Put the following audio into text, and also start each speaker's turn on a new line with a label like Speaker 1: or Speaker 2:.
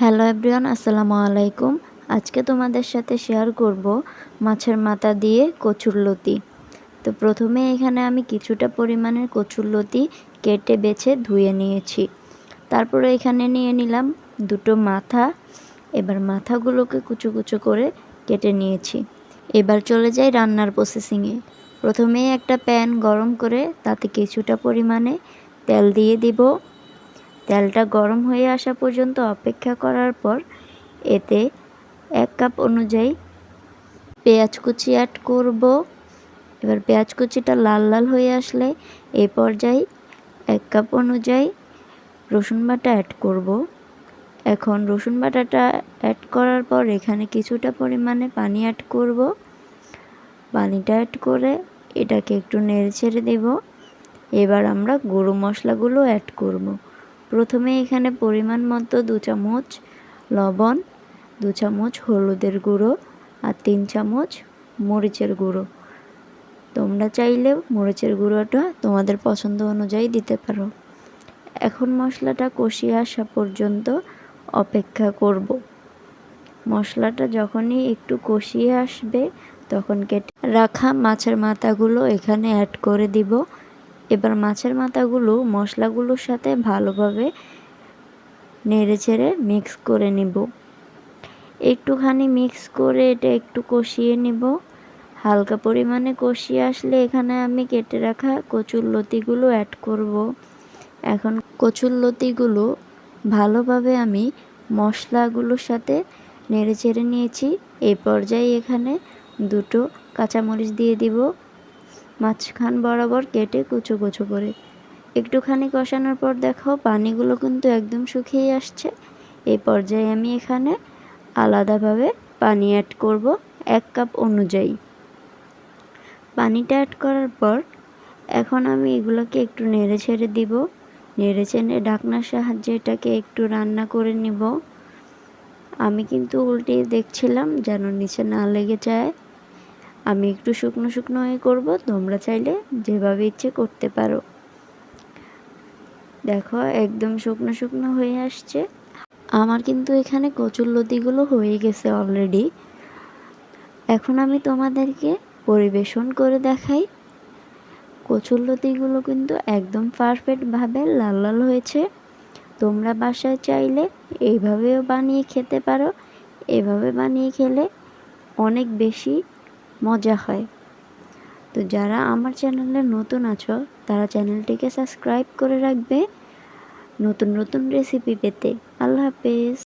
Speaker 1: Hello everyone, আসসালামু আলাইকুম। আজকে তোমাদের সাথে শেয়ার করব মাছের মাথা দিয়ে কচুরলতি তো প্রথমে এখানে আমি কিছুটা পরিমাণের কচুরলতি কেটে বেছে ধুয়ে নিয়েছি। তারপরে এখানে নিয়ে নিলাম দুটো মাথা। এবার মাথাগুলোকে কুচো কুচো করে কেটে নিয়েছি। এবার চলে যাই রান্নার প্রসেসিংয়ে প্রথমে একটা প্যান গরম করে তাতে কিছুটা পরিমাণে তেল দিয়ে দিব। তেলটা গরম হয়ে আসা পর্যন্ত অপেক্ষা করার পর এতে এক কাপ অনুযায়ী পেঁয়াজ কুচি অ্যাড করব। এবার পেঁয়াজ কুচিটা লাল লাল হয়ে আসলে এই পর্যায়ে এক কাপ অনুযায়ী রসুন বাটা অ্যাড করব। এখন রসুন বাটাটা অ্যাড করার পর এখানে কিছুটা পরিমাণে পানি অ্যাড করব। পানিটা অ্যাড করে এটাকে একটু নেড়ে ছেড়ে দেব। এবার আমরা গরু মশলাগুলো অ্যাড করব। প্রথমে এখানে পরিমাণ মতো দু চামচ লবণ, দু চামচ হলুদের গুঁড়ো আর তিন চামচ মরিচের গুঁড়ো। তোমরা চাইলে মরিচের গুঁড়োটা তোমাদের পছন্দ অনুযায়ী দিতে পারো। এখন মশলাটা কষিয়ে আসা পর্যন্ত অপেক্ষা করব। মশলাটা যখনই একটু কষিয়ে আসবে, তখন কেটে রাখা মাছের মাথাগুলো এখানে অ্যাড করে দিব। এবার মাছের মাথাগুলো, মশলাগুলোর সাথে ভালোভাবে নেড়ে ছেড়ে মিক্স করে নিব। একটুখানি মিক্স করে এটা একটু কষিয়ে নিব। হালকা পরিমাণে কষিয়ে আসলে এখানে আমি কেটে রাখা কচুর লতিগুলো অ্যাড করব। এখন কচুর লতিগুলো ভালোভাবে আমি মশলাগুলোর সাথে নেড়ে চেড়ে নিয়েছি। এই পর্যায়ে এখানে দুটো কাঁচামরিচ দিয়ে দিব। মাঝখান বরাবর কেটে কুচো কুচো করে। একটুখানি কষানোর পর দেখো, পানিগুলো কিন্তু একদম শুকিয়ে আসছে। এই পর্যায়ে আমি এখানে আলাদাভাবে পানি অ্যাড করব এক কাপ অনুযায়ী। পানিটা অ্যাড করার পর এখন আমি এগুলোকে একটু নেড়ে ছেড়ে দিব। নেড়ে ছেড়ে ঢাকনার সাহায্যে এটাকে একটু রান্না করে নিব। আমি কিন্তু উল্টে দেখছিলাম যেন নিচে না লেগে যায়। আমি একটু শুকনো শুকনো হয়ে করব, তোমরা চাইলে যেভাবে ইচ্ছে করতে পারো। দেখো, একদম শুকনো শুকনো হয়ে আসছে। আমার কিন্তু এখানে কচুর লতিগুলো হয়ে গেছে অলরেডি এখন আমি তোমাদেরকে পরিবেশন করে দেখাই। কচুর লতিগুলো কিন্তু একদম পারফেক্টভাবে লাল লাল হয়েছে। তোমরা বাসায় চাইলে এইভাবেও বানিয়ে খেতে পারো। এভাবে বানিয়ে খেলে অনেক বেশি মজা হয়। তো যারা আমার চ্যানেলে নতুন আছো, তারা চ্যানেলটিকে সাবস্ক্রাইব করে রাখবে। নতুন নতুন রেসিপি পেতে। আল্লাহ হাফেজ।